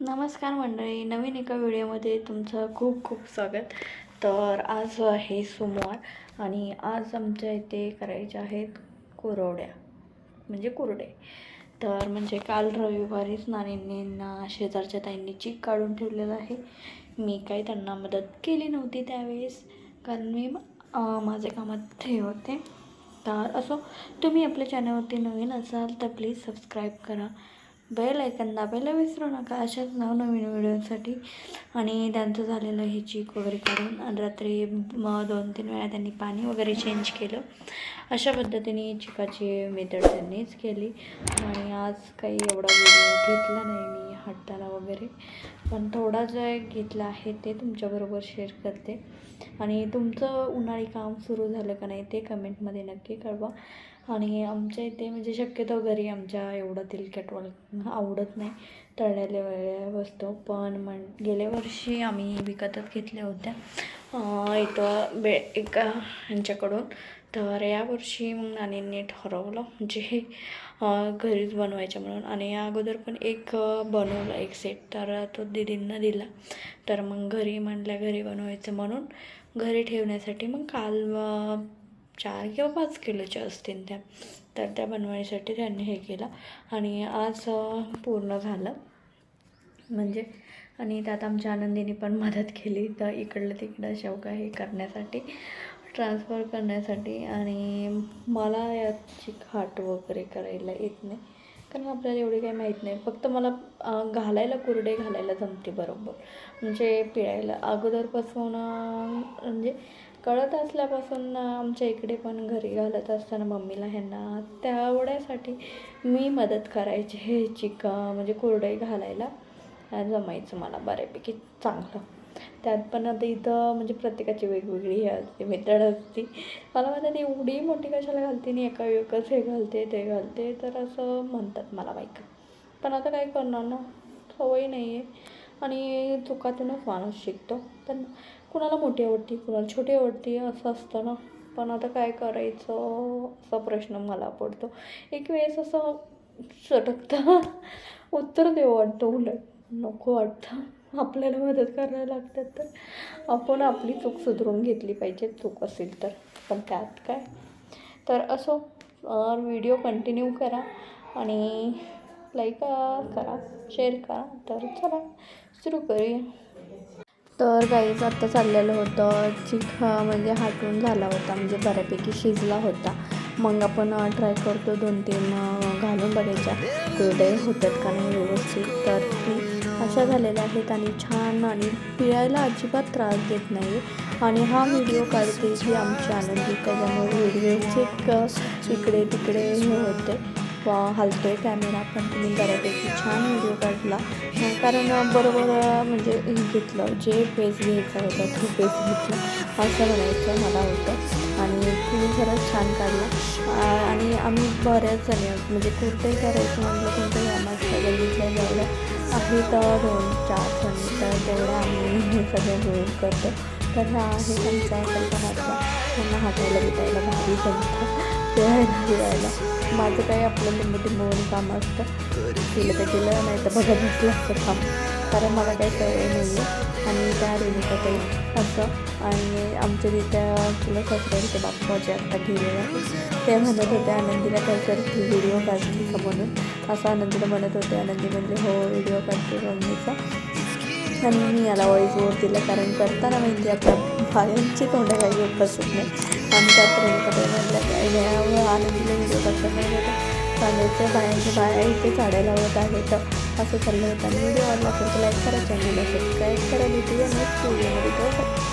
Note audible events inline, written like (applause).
नमस्कार मंडळी नवीन एका व्हिडिओमध्ये तुमचं खूप खूप स्वागत. तर आज आहे सोमवार आणि आज आमच्या इथे करायच्या आहेत कुरवड्या म्हणजे कुरडे. तर म्हणजे काल रविवारीच नानींना शेजारच्या ताईंनी चीक काढून ठेवलेलं आहे. मी काही त्यांना मदत केली नव्हती त्यावेळेस कारण मी माझ्या कामात हे होते. तर असो तुम्ही आपल्या चॅनलवरती नवीन असाल तर प्लीज सबस्क्राईब करा. बेल ऐकन दाबायला विसरू नका अशाच नवनवीन व्हिडिओसाठी आणि त्यांचं झालेलं हे चीक वगैरे काढून आणि रात्री मग दोन तीन वेळा त्यांनी पाणी वगैरे चेंज केलं. अशा पद्धतीने चिकाची मेथड त्यांनीच केली. आणि आज काही एवढा व्हिडिओ घेतला नाही मी हाताला वगैरे. पण थोडा जो एक घेतला आहे ते तुमच्याबरोबर शेअर करते. आणि तुमचं उन्हाळी काम सुरू झालं का नाही ते कमेंटमध्ये नक्की कळवा. आणि आमच्या इथे म्हणजे शक्यतो घरी आमच्या एवढं तिलकट वळ आवडत नाही. तळलेल्या वेळेल्या वस्तू. पण म्हण गेल्या वर्षी आम्ही विकतच घेतल्या होत्या. एक इथं बे एका ह्यांच्याकडून. तर यावर्षी मग नानींनी ठरवलं म्हणजे हे घरीच बनवायचं म्हणून. आणि या अगोदर पण एक बनवलं बनवला एक सेट तर तो दीदींना दिला. तर मग घरी म्हणल्या घरी बनवायचं म्हणून. घरी ठेवण्यासाठी मग काल चार किंवा पाच किलोच्या असतील त्या. तर त्या बनवायसाठी त्यांनी हे केलं. आणि आज पूर्ण झालं. म्हणजे आणि त्यात आमच्या आनंदीने पण मदत केली. तर इकडलं तिकडं शेवगा हे करण्यासाठी ट्रान्सफर करण्यासाठी. आणि मला याची खाट वगैरे करायला येत नाही. कारण आपल्याला एवढी काही माहीत नाही. फक्त मला घालायला कुरडे घालायला जमते बरोबर. म्हणजे पिळायला. अगोदरपासून म्हणजे कळत असल्यापासून आमच्या इकडे पण घरी घालत असताना मम्मीला ह्यांना तेवढ्यासाठी मी मदत करायची हे चिक म्हणजे कुरडई घालायला. जमायचं मला बऱ्यापैकी चांगलं. त्यात पण आता इथं म्हणजे प्रत्येकाची वेगवेगळी हे असते मेथड असते. मला म्हणतात एवढी मोठी कशाला घालते आणि एका एकच हे घालते ते घालते तर असं म्हणतात मला बायका. पण आता काय करणार ना? सवय नाही आहे आणि चुकातूनच माणूस शिकतो. पण कुणाला मोठी आवडती कुणाला छोटी आवडती असं असतं ना. पण आता काय करायचं? असा प्रश्न मला पडतो. एक वेळेस असं सटकतं उत्तर देऊ वाटतं उलट. नको वाटतं. आपल्याला मदत करायला लागतात तर. आपण आपली चूक सुधरून घेतली पाहिजे. चूक असेल तर. पण त्यात काय? तर असो व्हिडिओ कंटिन्यू करा आणि लाईक करा. शेअर करा. तर चला. सुरू करूया. तर गाईज आत्ता चाललेलं होतं चिखा म्हणजे हाटून झाला होता म्हणजे बऱ्यापैकी शिजला होता. मग आपण ट्राय करतो दोन तीन घालून बघायच्या. कुरडे होतात का नाही व्यवस्थित. तर अशा झालेल्या आहेत आणि छान आणि पिळायला अजिबात त्रास देत नाही. आणि हा व्हिडिओ काढते ही आमची आनंदी त्याच्यामुळे व्हिडिओचे इकडे तिकडे हे होते. हलतो आहे कॅमेरा पण तुम्ही बऱ्यापैकी छान व्हिडिओ काढला. कारण बरोबर म्हणजे घेतलं जे फेस घ्यायचा होता तो पेज घेतला असं म्हणायचं मला होतं. आणि तुम्ही खरंच छान काढला. आणि आम्ही बऱ्याच जणी म्हणजे कुर्ते करायचं म्हटलं कोणतंही आम्हाला बघितलं जेवढ्या आहे तर दोन चार जण तर तेवढ्या आम्ही (laughs) हे सगळं मिळून करतो. तर हा आहे आमचा कल्पनाचा. त्यांना हातायला बिटायला भारी जमतं फिरायला फिरायला माझं काही आपलं लिंबू टिंबून काम असतं. केलं तर केलं नाही तर बघत बसलं असतं काम. कारण मला काही सवय नाही आहे आणि त्या रेणुका काही असं. आणि आमच्या तिथं तुला सासऱ्यांचे बाप्पा जे आत्ता गेलेले ते म्हणत होते आनंदीला काहीतरी व्हिडिओ काढली का म्हणून? असं आनंदीला म्हणत होते. आनंदी म्हणजे हो व्हिडिओ काढते मम्मीचा. आणि मी याला वॉईस ओवर दिलं कारण करताना माहिती आपल्या बायांची तोंड काही बसत नाही. आणि त्यात रेणुका म्हटलं काय नाही आनंदीला व्हिडिओ करता नाही होता बायांच्या बाया इथे झाडं लावत आहेत. असं चाललं होतं. आणि व्हिडिओ आवडला असेल तर लाईक करा चॅनलला सबस्क्राईब करा. भेटूया नेक्स्ट व्हिडिओमध्ये